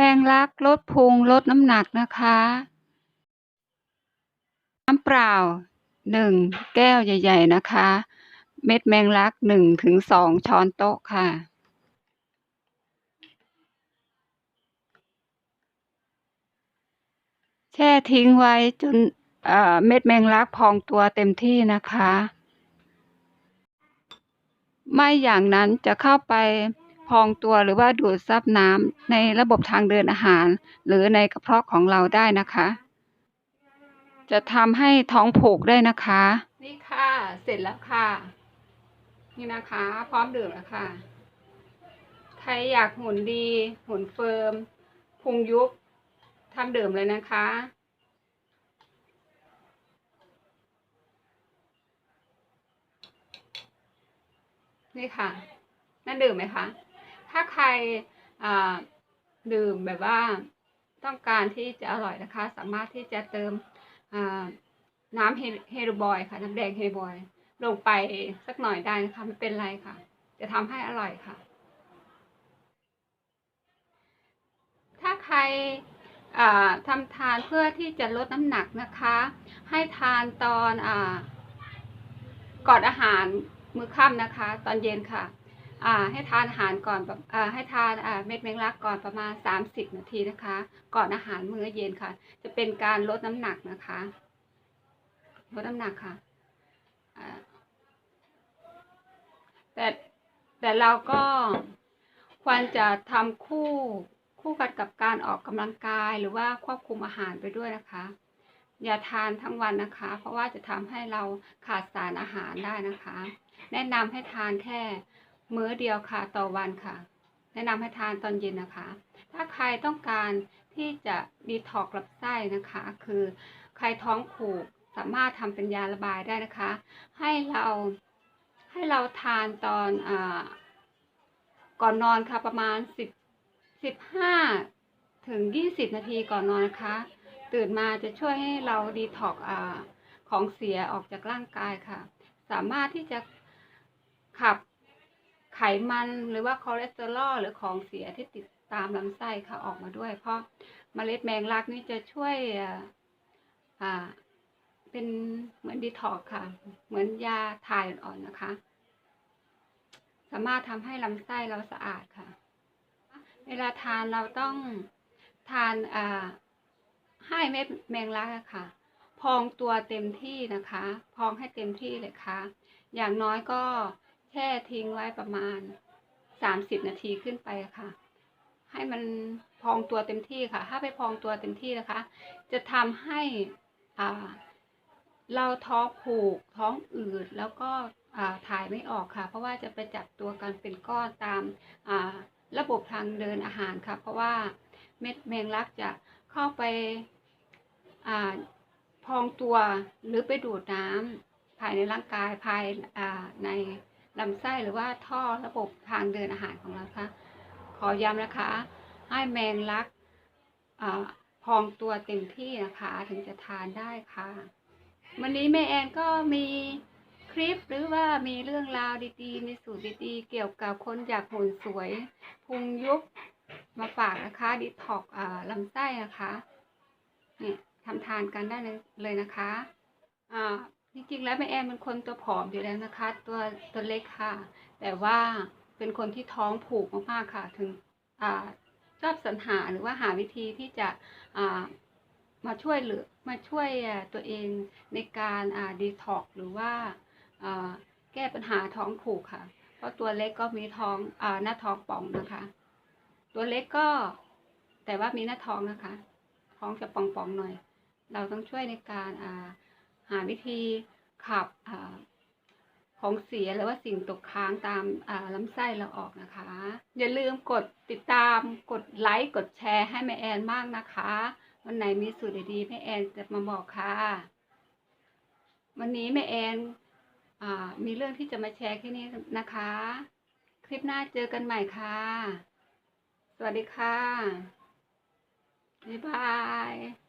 แมงลักลดพุงลดน้ำหนักนะคะ น้ำเปล่าหนึ่งแก้วใหญ่ ๆ นะคะ เม็ดแมงลักหนึ่งถึงสองช้อนโต๊ะค่ะ แช่ทิ้งไว้จนเอ่อเม็ดแมงลักพองตัวเต็มที่นะคะ ไม่อย่างนั้นจะเข้าไป พองตัวหรือว่าดูดซับน้ำในระบบทางเดินอาหาร หรือในกระเพาะของเราได้นะคะ จะทำให้ท้องผูกได้นะคะ นี่ค่ะ เสร็จแล้วค่ะ นี่นะคะ พร้อมดื่มแล้วค่ะ ใครอยากหุ่นดี หุ่นเฟิร์มพุงยุบทำดื่มเลยนะคะนี่ค่ะ น่าดื่มไหมคะ ถ้าใครอ่าดื่มแบบว่าต้องการที่จะอร่อยนะคะ สามารถที่จะเติมอ่าน้ำเฮโรบอยค่ะ น้ำแดงเฮโรบอย ลงไปสักหน่อยได้นะคะไม่เป็นไรค่ะ จะทำให้อร่อยค่ะ ถ้าใครอ่าทำทานเพื่อที่จะลดน้ำหนักนะคะ ให้ทานตอนอก่อนอาหารมื้อค่ำนะคะ ตอนเย็นค่ะ อ่าให้ทานอาหารก่อนแบบอ่าให้ทานอ่าเม็ดแมงลักก่อนประมาณสามสิบนาทีนะคะ ก่อนอาหารมื้อเย็นค่ะ จะเป็นการลดน้ำหนักนะคะลดน้ำหนักค่ะอ่าแต่แต่เราก็ควรจะทำคู่คู่กันกับการออกกำลังกายหรือว่าควบคุมอาหารไปด้วยนะคะ อย่าทานทั้งวันนะคะ เพราะว่าจะทำให้เราขาดสารอาหารได้นะคะ แนะนำให้ทานแค่ มื้อเดียวค่ะต่อวันค่ะ แนะนำให้ทานตอนเย็นนะคะ ถ้าใครต้องการที่จะดีท็อกซ์ลำไส้นะคะ คือใครท้องผูกสามารถทำเป็นยาระบายได้นะคะ ให้เราให้เราทานตอนอาก่อนนอนค่ะประมาณสิบสิบห้าถึงยี่สิบนาทีก่อนนอนนะคะ ตื่นมาจะช่วยให้เราดีท็อกอาของเสียออกจากร่างกายค่ะ สามารถที่จะขับ ไขมันหรือว่าคอเลสเตอรอลหรือของเสียที่ติดตามลำไส้ค่ะออกมาด้วย เพราะเมล็ดแมงลักนี่จะช่วยอ่าเป็นเหมือนดีท็อกค่ะ เหมือนยาถ่ายอ่อนๆนะคะ สามารถทำให้ลำไส้เราสะอาดค่ะ เวลาทานเราต้องทานอ่าให้เม็ดแมงลักค่ะ พองตัวเต็มที่นะคะ พองให้เต็มที่เลยค่ะ อย่างน้อยก็ แช่ทิ้งไว้ประมาณสามสิบนาทีขึ้นไปค่ะ ให้มันพองตัวเต็มที่ค่ะ ถ้าไปพองตัวเต็มที่นะคะ จะทำให้อ่าเราท้องผูกท้องอืดแล้วก็อ่าถ่ายไม่ออกค่ะ เพราะว่าจะไปจับตัวกันเป็นก้อนตามอ่าระบบทางเดินอาหารค่ะ เพราะว่าเม็ดแมงลักจะเข้าไปอ่าพองตัวหรือไปดูดน้ำภายในร่างกายภายอ่าใน ลำไส้หรือว่าท่อระบบทางเดินอาหารของเราคะขอย้ำนะคะ ให้แมงลักอ่าพองตัวเต็มที่นะคะ ถึงจะทานได้ค่ะ วันนี้แม่แอนก็มีคลิปหรือว่ามีเรื่องราวดีๆ มีสูตรดีๆ เกี่ยวกับคนอยากหุ่นสวยพุงยุบมาฝากนะคะดิท็อกอ่าลำไส้นะคะเนี่ยทำทานกันได้เลยเลยนะคะอ่า จริงๆแล้วแม่แอนเป็นคนตัวผอมอยู่แล้วนะคะ ตัวตัวเล็กค่ะ แต่ว่าเป็นคนที่ท้องผูกมากๆค่ะ ถึงอ่าชอบสรรหาหรือว่าหาวิธีที่จะอ่ามาช่วยเหลือมาช่วยตัวเองในการอ่าดีท็อกหรือว่าอ่าแก้ปัญหาท้องผูกค่ะ เพราะตัวเล็กก็มีท้องอ่าหน้าท้องป่องนะคะ ตัวเล็กก็แต่ว่ามีหน้าท้องนะคะ ท้องจะป่องๆหน่อย เราต้องช่วยในการอ่า หาวิธีขับอของเสียหรือว่าสิ่งตกค้างตามาลำไส้เราออกนะคะ อย่าลืมกดติดตามกดไลค์กดแชร์ให้แม่แอนมากนะคะ วันไหนมีสูตรดีๆแม่แอนจะมาบอกค่ะ วันนี้แม่แอนอมีเรื่องที่จะมาแชร์แค่นี้นะคะ คลิปหน้าเจอกันใหม่ค่ะ สวัสดีค่ะ บ๊ายบาย